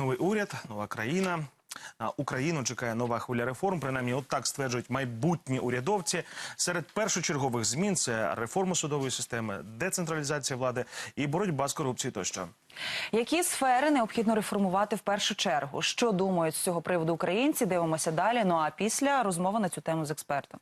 Новий уряд, нова країна. Україну чекає нова хвиля реформ. Принаймні, от так стверджують майбутні урядовці. Серед першочергових змін це реформа судової системи, децентралізація влади і боротьба з корупцією тощо. Які сфери необхідно реформувати в першу чергу? Що думають з цього приводу українці? Дивимося далі. Ну а після розмова на цю тему з експертом.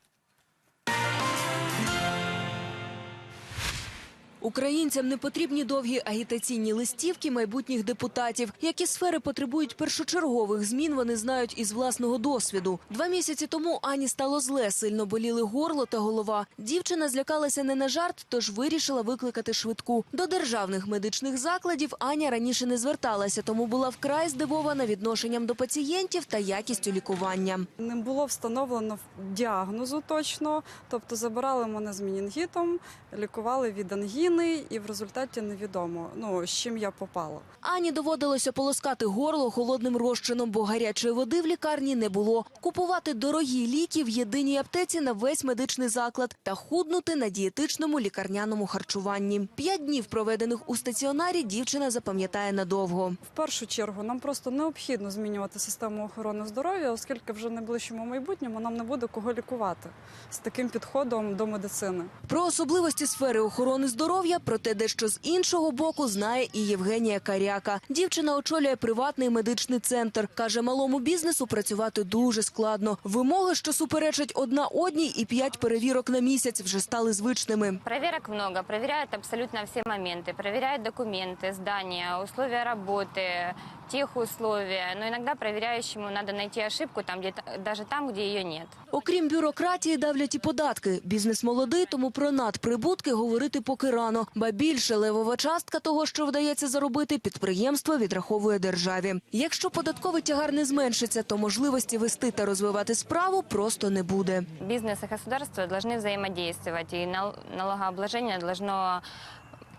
Українцям не потрібні довгі агітаційні листівки майбутніх депутатів. Які сфери потребують першочергових змін, вони знають із власного досвіду. Два місяці тому Ані стало зле, сильно боліли горло та голова. Дівчина злякалася не на жарт, тож вирішила викликати швидку. До державних медичних закладів Аня раніше не зверталася, тому була вкрай здивована відношенням до пацієнтів та якістю лікування. Не було встановлено діагнозу точно, тобто забирали мене з менінгітом, лікували від ангіни, і в результаті невідомо, ну з чим я попала. Ані доводилося полоскати горло холодним розчином, бо гарячої води в лікарні не було. Купувати дорогі ліки в єдиній аптеці на весь медичний заклад та худнути на дієтичному лікарняному харчуванні. П'ять днів, проведених у стаціонарі, дівчина запам'ятає надовго. В першу чергу нам просто необхідно змінювати систему охорони здоров'я, оскільки вже в найближчому майбутньому нам не буде кого лікувати з таким підходом до медицини. Про особливості сфери охорони здоров'я, проте дещо з іншого боку, знає і Євгенія Каряка. Дівчина очолює приватний медичний центр. Каже, малому бізнесу працювати дуже складно. Вимоги, що суперечать одна одній, і п'ять перевірок на місяць вже стали звичними. Проверок много, проверяют абсолютно все моменты, проверяют документы, здания, условия работы, тех условия. Но иногда проверяющему надо найти ошибку там, где, даже там, где ее нет. Окрім бюрократії, давлять і податки. Бізнес молодий, тому про надприбутки говорити поки рано. Ба більше левова частка того, що вдається заробити, підприємство відраховує державі. Якщо податковий тягар не зменшиться, то можливості вести та розвивати справу просто не буде. Бизнес и государство должны взаимодействовать, и нал- налогообложение должно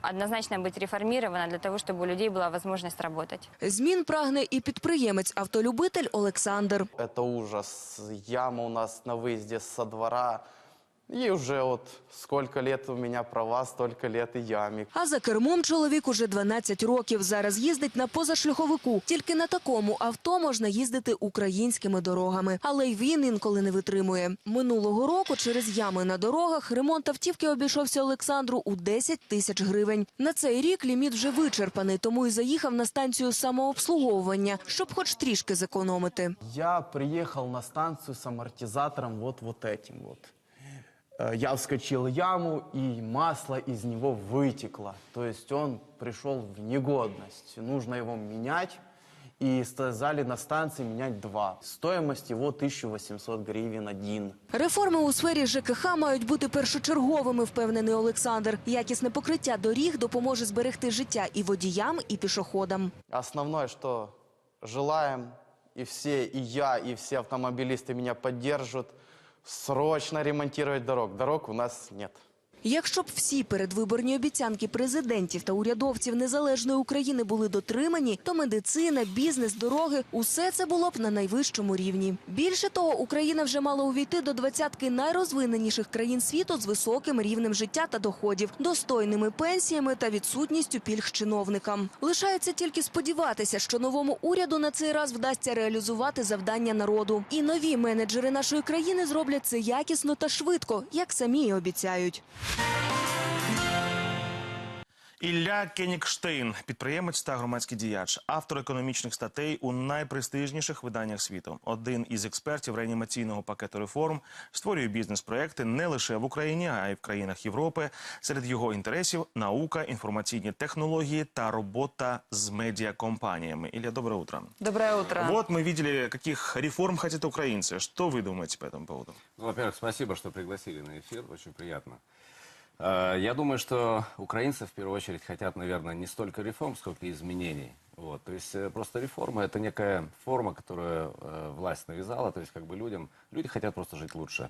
однозначно быть реформировано для того, чтобы у людей была возможность работать. Змін прагне і підприємець-автолюбитель Олександр. Это ужас. Яма у нас на выезде со двора. И уже вот сколько лет у меня права, столько лет и яме. А за кермом чоловік уже 12 років. Зараз їздить на позашляховику. Тільки на такому авто можна їздити українськими дорогами. Але й він інколи не витримує. Минулого року через ями на дорогах ремонт автівки обійшовся Олександру у 10 тисяч гривень. На цей рік ліміт вже вичерпаний, тому й заїхав на станцію самообслуговування, щоб хоч трішки зекономити. Я приехал на станцию с амортизатором вот, вот этим вот. Э, Я вскочил в яму, и масло из него вытекло. То есть он пришел в негодность. Нужно его менять. И сказали на станции менять два. Стоимость его 1800 гривен один. Реформи у сфері ЖКХ мають бути першочерговими, впевнений Олександр. Якісне покриття доріг допоможе зберегти життя і водіям, і пішоходам. Основное, что желаем, и все, и я, и все автомобилисты меня поддержат, срочно ремонтировать дорог. Дорог у нас нет. Якщо б всі передвиборні обіцянки президентів та урядовців незалежної України були дотримані, то медицина, бізнес, дороги усе це було б на найвищому рівні. Більше того, Україна вже мала увійти до двадцятки найрозвиненіших країн світу з високим рівнем життя та доходів, достойними пенсіями та відсутністю пільг чиновникам. Лишається тільки сподіватися, що новому уряду на цей раз вдасться реалізувати завдання народу. І нові менеджери нашої країни зроблять це якісно та швидко, як самі й обіцяють. Ілля Кенігштейн, підприємець та громадський діяч, автор економічних статей у найпрестижніших виданнях світу. Один із експертів реанімаційного пакету реформ створює бізнес-проекти не лише в Україні, а й в країнах Європи. Серед його інтересів наука, інформаційні технології та робота з медіакомпаніями. Ілля, доброе утро. Доброе утро. Вот мы видели, каких реформ хотят украинцы. Что вы думаете по этому поводу? Ну, во-первых, спасибо, что пригласили на эфир, очень приятно. Э, Я думаю, что украинцы в первую очередь хотят, наверное, не столько реформ, сколько изменений. Вот. То есть э, просто реформа это некая форма, которую э, власть навязала, то есть как бы людям, люди хотят просто жить лучше.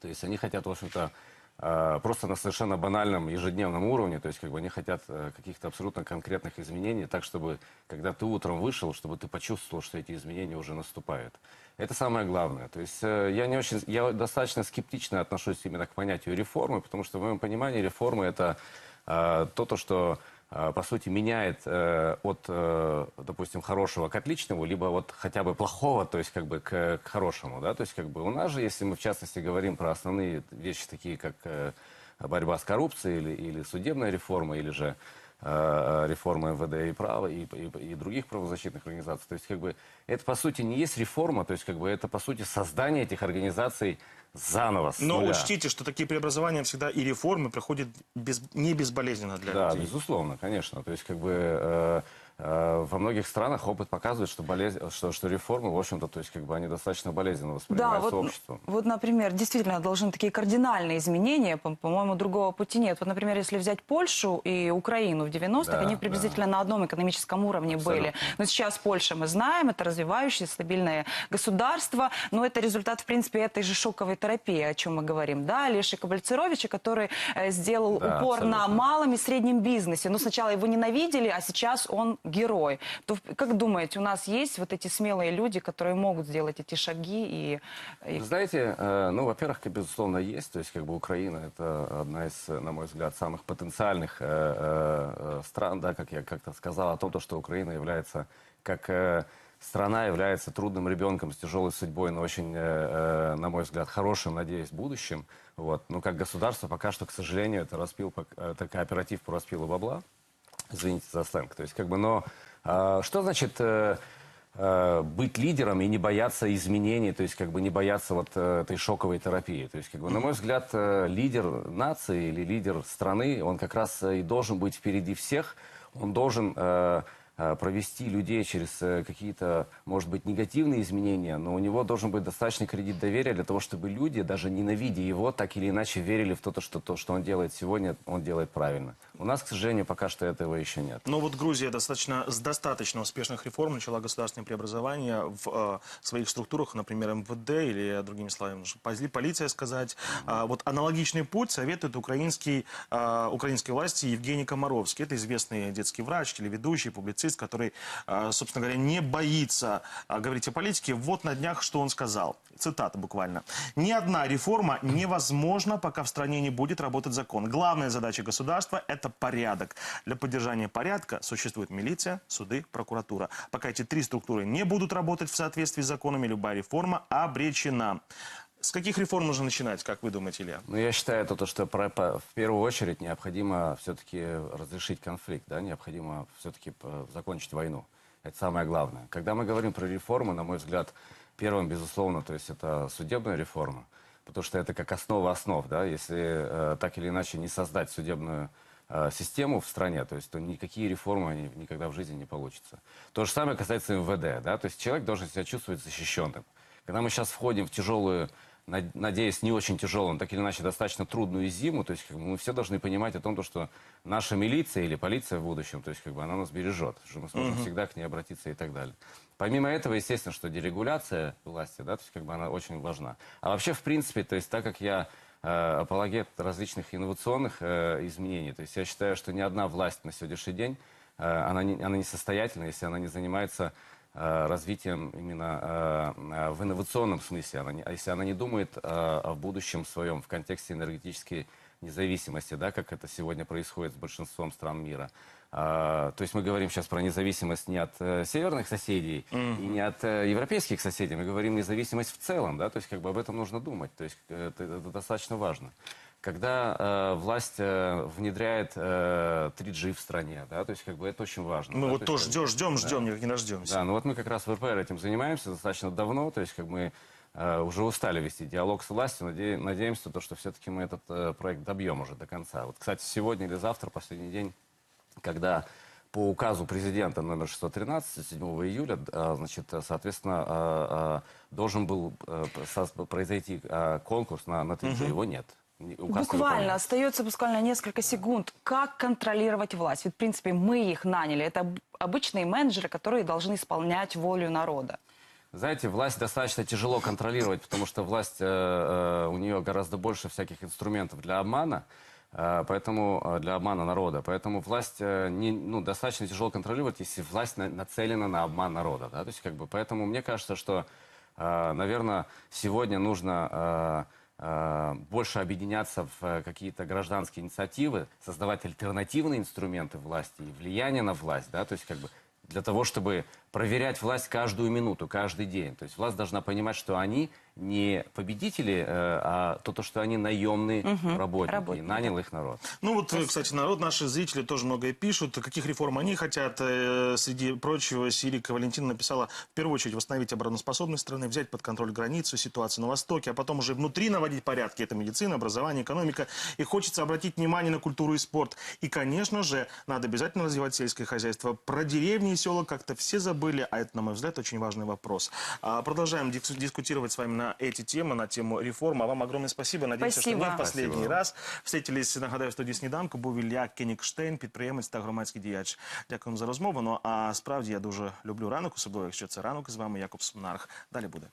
То есть они хотят, в общем-то, просто на совершенно банальном ежедневном уровне, то есть как бы они хотят э, каких-то абсолютно конкретных изменений, так чтобы, когда ты утром вышел, чтобы ты почувствовал, что эти изменения уже наступают. Это самое главное. То есть э, я не очень, я достаточно скептично отношусь именно к понятию реформы, потому что в моем понимании реформы это э, то, то, что э, по сути, меняет э, от, э, допустим, хорошего к отличному, либо вот хотя бы плохого, то есть как бы к, к хорошему, да, то есть как бы у нас же, если мы в частности говорим про основные вещи такие, как э, борьба с коррупцией или, или судебная реформа, или же э, реформа МВД и права и, и- и других правозащитных организаций. То есть, как бы, это, по сути, не есть реформа, то есть, как бы, это, по сути, создание этих организаций заново, Но нуля. учтите, что такие преобразования всегда и реформы проходят без, не безболезненно для Да, людей. безусловно, конечно. То есть, как бы, э, во многих странах опыт показывает, что, болезнь, что, что реформы, в общем-то, то есть, как бы, они достаточно болезненно Да, воспринимаются вот, обществом. вот, например, действительно должны такие кардинальные изменения, по- по-моему, другого пути нет. Вот, например, если взять Польшу и Украину в 90-х, Да, они приблизительно на одном экономическом уровне были. Абсолютно. Но сейчас Польша, мы знаем, это развивающее, стабильное государство, но это результат, в принципе, этой же шоковой терапии, о чем мы говорим. Да, Лешика Бальцеровича, который э, сделал Да, упор на абсолютно. малом и среднем бизнесе. Но сначала его ненавидели, а сейчас он герой. То, как думаете, у нас есть вот эти смелые люди, которые могут сделать эти шаги и... и знаете, э, ну, во-первых, безусловно, есть. То есть, как бы Украина это одна из, на мой взгляд, самых потенциальных э, э, стран, да, как я как-то сказал о том, то, что Украина является, как страна является трудным ребенком с тяжелой судьбой, но очень, на мой взгляд, хорошим, надеюсь, будущим. Вот. Но как государство пока что, к сожалению, это, распил, это кооператив по распилу бабла. Извините за сленг. То есть, как бы, но э, что значит э, э, быть лидером и не бояться изменений, то есть, как бы, не бояться вот э, этой шоковой терапии? То есть, как бы, на мой взгляд, э, лидер нации или лидер страны, он как раз э, и должен быть впереди всех, он должен э, э, провести людей через какие-то, может быть, негативные изменения, но у него должен быть достаточный кредит доверия для того, чтобы люди, даже ненавидя его, так или иначе верили в то, что то, что он делает сегодня, он делает правильно. У нас, к сожалению, пока что этого еще нет. Но вот Грузия достаточно, с достаточно успешных реформ начала государственные преобразования в э, своих структурах, например, МВД или, э, другими словами, полиция сказать. А, вот аналогичный путь советует украинский, э, украинской власти Евгений Комаровский. Это известный детский врач, телеведущий, публицист, который, э, собственно говоря, не боится э, говорить о политике. Вот на днях, что он сказал. Цитата буквально. «Ни одна реформа невозможна, пока в стране не будет работать закон. Главная задача государства – это порядок. Для поддержания порядка существует милиция, суды, прокуратура. Пока эти три структуры не будут работать в соответствии с законами, любая реформа обречена». С каких реформ нужно начинать, как вы думаете, Илья? Ну, я считаю, это то, что в первую очередь необходимо все-таки разрешить конфликт, да, необходимо все-таки закончить войну. Это самое главное. Когда мы говорим про реформы, на мой взгляд, первым, безусловно, то есть это судебная реформа, потому что это как основа основ, да, если э, так или иначе не создать судебную э, систему в стране, то есть то никакие реформы они никогда в жизни не получатся. То же самое касается МВД, да, то есть человек должен себя чувствовать защищенным. Когда мы сейчас входим в тяжелую, над- надеюсь, не очень тяжелую, но так или иначе достаточно трудную зиму, то есть как бы, мы все должны понимать о том, то, что наша милиция или полиция в будущем, то есть как бы она нас бережет, что мы сможем всегда к ней обратиться и так далее. Помимо этого, естественно, что дерегуляция власти, да, то есть как бы она очень важна. А вообще, в принципе, то есть так как я э, апологет различных инновационных э, изменений, то есть я считаю, что ни одна власть на сегодняшний день, э, она, не, она несостоятельна, если она не занимается э, развитием именно э, э, в инновационном смысле, она не- а если она не думает э, о будущем своем в контексте энергетической независимости, да, как это сегодня происходит с большинством стран мира. А, то есть мы говорим сейчас про независимость не от э, северных соседей и не от э, европейских соседей, мы говорим независимость в целом, да, то есть как бы об этом нужно думать, то есть э, это, это достаточно важно. Когда э, власть э, внедряет э, 3G в стране, да, то есть как бы это очень важно. Мы да, вот то тоже есть, ждем, ждем, ждем, никак не дождемся. да, ну вот мы как раз в РПР этим занимаемся достаточно давно, то есть как мы э, уже устали вести диалог с властью, наде- надеемся, то, что все-таки мы этот э, проект добьем уже до конца. Вот, кстати, сегодня или завтра, последний день, когда по указу президента номер 613 7 июля, э, значит, соответственно, э, э, должен был произойти конкурс на, на 3G, его нет. Указ Буквально остается буквально несколько секунд. Как контролировать власть? Ведь, в принципе, мы их наняли. Это об- обычные менеджеры, которые должны исполнять волю народа. Знаете, власть достаточно тяжело контролировать, потому что власть, э, э, у нее гораздо больше всяких инструментов для обмана, поэтому э, для обмана народа. Поэтому власть э, не, ну, достаточно тяжело контролировать, если власть на- нацелена на обман народа. Да? То есть, как бы, поэтому мне кажется, что, наверное, сегодня нужно э, больше объединяться в э, какие-то гражданские инициативы, создавать альтернативные инструменты власти и влияние на власть, да, то есть как бы для того, чтобы проверять власть каждую минуту, каждый день. То есть власть должна понимать, что они не победители, э, а то, то, что они наемные работники, работники, нанял их народ. Ну вот, э, кстати, народ, наши зрители тоже многое пишут. Каких реформ они хотят? Э, Среди прочего, Сирика Валентина написала, в первую очередь, восстановить обороноспособность страны, взять под контроль границу, ситуацию на Востоке, а потом уже внутри наводить порядки. Это медицина, образование, экономика. И хочется обратить внимание на культуру и спорт. И, конечно же, надо обязательно развивать сельское хозяйство. Про деревни и села как-то все забыли, а это, на мой взгляд, очень важный вопрос. А, Продолжаем дис- дискутировать с вами на эти темы, на тему реформ. А вам огромное спасибо. Надеемся, Спасибо. что не в последний Спасибо. раз. Встретились, нагадаю, в студії «Сніданку» був Ілля Кенігштейн, підприємець та громадський діяч. Дякуємо за розмову. Ну, а справді я дуже люблю ранок, особливо якщо це ранок з вами, Якоб Смнарх. Далі буде.